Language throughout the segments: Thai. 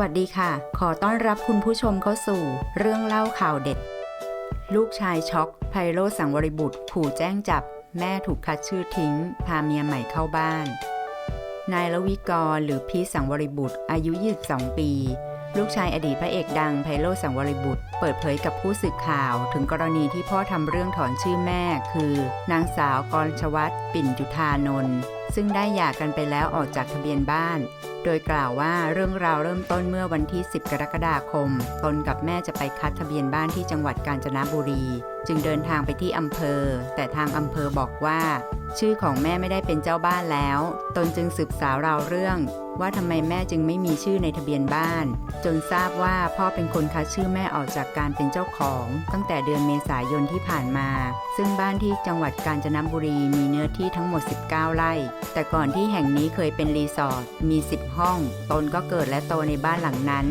วัสดีค่ะ ขอต้อนรับคุณผู้ชมเข้าสู่ เรื่องเล่าข่าวเด็ด ลูกชายช็อกไพโรสังวริบุตรขู่แจ้งจับ แม่ถูกคัดชื่อทิ้ง พาเมียใหม่เข้าบ้าน นายละวิกรหรือพีสังวริบุตรอายุ 22 ปี ลูกชายอดีตพระเอกดังไพโรสังวริบุตร เปิดเผยกับผู้สื่อข่าว ถึงกรณีที่พ่อทำเรื่องถอนชื่อแม่ คือ นางสาวกรชวัตปิ่นจุธานนท์ซึ่งได้หย่ากันไปแล้วออกจากทะเบียนบ้าน ดยกล่าวว่าเรื่องราวเริ่มต้นเมื่อวันที่ 10 กรกฎาคม ตนกับแม่จะไปคัดทะเบียนบ้านที่จังหวัดกาญจนบุรี จึงเดินทางไปที่อำเภอ แต่ทางอำเภอบอกว่าชื่อของแม่ไม่ได้เป็นเจ้าบ้านแล้ว ตนจึงสืบสาวราวเรื่อง ว่าทำไมแม่จึงไม่มีชื่อในทะเบียนบ้าน จนทราบว่าพ่อเป็นคนคัดชื่อแม่ออกจากการเป็นเจ้าของ ตั้งแต่เดือนเมษายนที่ผ่านมา ซึ่งบ้านที่จังหวัดกาญจนบุรีมีเนื้อที่ทั้งหมด 19 ไร่ แต่ก่อนที่แห่งนี้เคยเป็นรีสอร์ทมี 10 ห้อง ตนก็เกิดและโตในบ้านหลังนั้น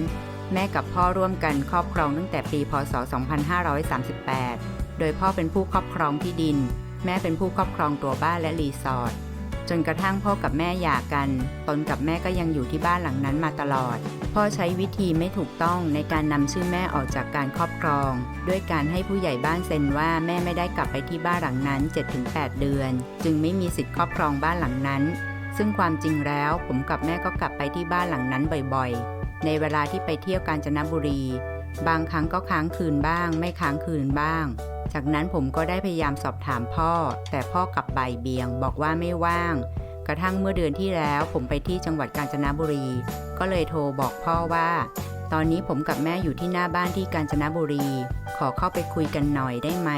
แม่กับพ่อร่วมกันครอบครองตั้งแต่ปีพศ 2538 โดยพ่อเป็นผู้ครอบครองที่ดิน แม่เป็นผู้ครอบครองตัวบ้านและรีสอร์ทจนกระทั่งพ่อกับแม่หย่ากัน ตนกับแม่ก็ยังอยู่ที่บ้านหลังนั้นมาตลอด พ่อใช้วิธีไม่ถูกต้องในการนำชื่อแม่ออกจากการครอบครอง ด้วยการให้ผู้ใหญ่บ้านเซ็นว่าแม่ไม่ได้กลับไปที่บ้านหลังนั้น 7-8 เดือน จึงไม่มีสิทธิ์ครอบครองบ้านหลังนั้น ซึ่งความจริงแล้วผมกับแม่ก็กลับไปที่บ้านหลังนั้นบ่อยๆ ในเวลาที่ไปเที่ยวกาญจนบุรี บางครั้งก็ค้างคืนบ้าง ไม่ค้างคืนบ้าง จากนั้นผมก็ได้พยายามสอบถามพ่อ แต่พ่อกลับใบเบียง บอกว่าไม่ว่าง กระทั่งเมื่อเดือนที่แล้วผมไปที่จังหวัดกาญจนบุรี ก็เลยโทรบอกพ่อว่า ตอนนี้ผมกับแม่อยู่ที่หน้าบ้านที่กาญจนบุรี ขอเข้าไปคุยกันหน่อยได้ไหม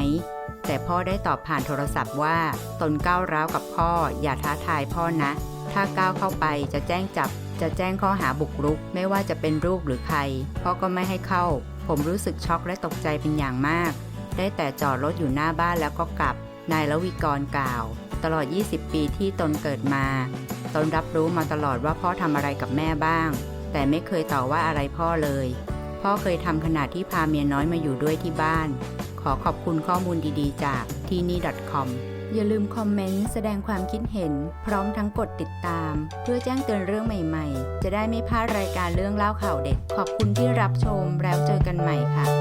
แต่พ่อได้ตอบผ่านโทรศัพท์ว่า ตนก้าวร้าวกับพ่อ อย่าท้าทายพ่อนะ ถ้าก้าวเข้าไปจะแจ้งจับ จะแจ้งข้อหาบุกรุก ไม่ว่าจะเป็นลูกหรือใคร พ่อก็ไม่ให้เข้า ผมรู้สึกช็อกและตกใจเป็นอย่างมาก ได้แต่จอดรถอยู่หน้าบ้านแล้วก็กลับ นายละวิกรกล่าว ตลอด 20 ปีที่ตนเกิดมา ตนรับรู้มาตลอดว่าพ่อทำอะไรกับแม่บ้าง แต่ไม่เคยต่อว่าอะไรพ่อเลย พ่อเคยทำขนาดที่พาเมียน้อยมาอยู่ด้วยที่บ้าน ขอขอบคุณข้อมูลดีๆ จากที่นี่ .com อย่าลืมคอมเมนต์ แสดงความคิดเห็น พร้อมทั้งกดติดตาม เพื่อแจ้งเตือนเรื่องใหม่ ๆ จะได้ไม่พลาดรายการเรื่องเล่าข่าวเด็ด ขอบคุณที่รับชมแล้วเจอกันใหม่ค่ะ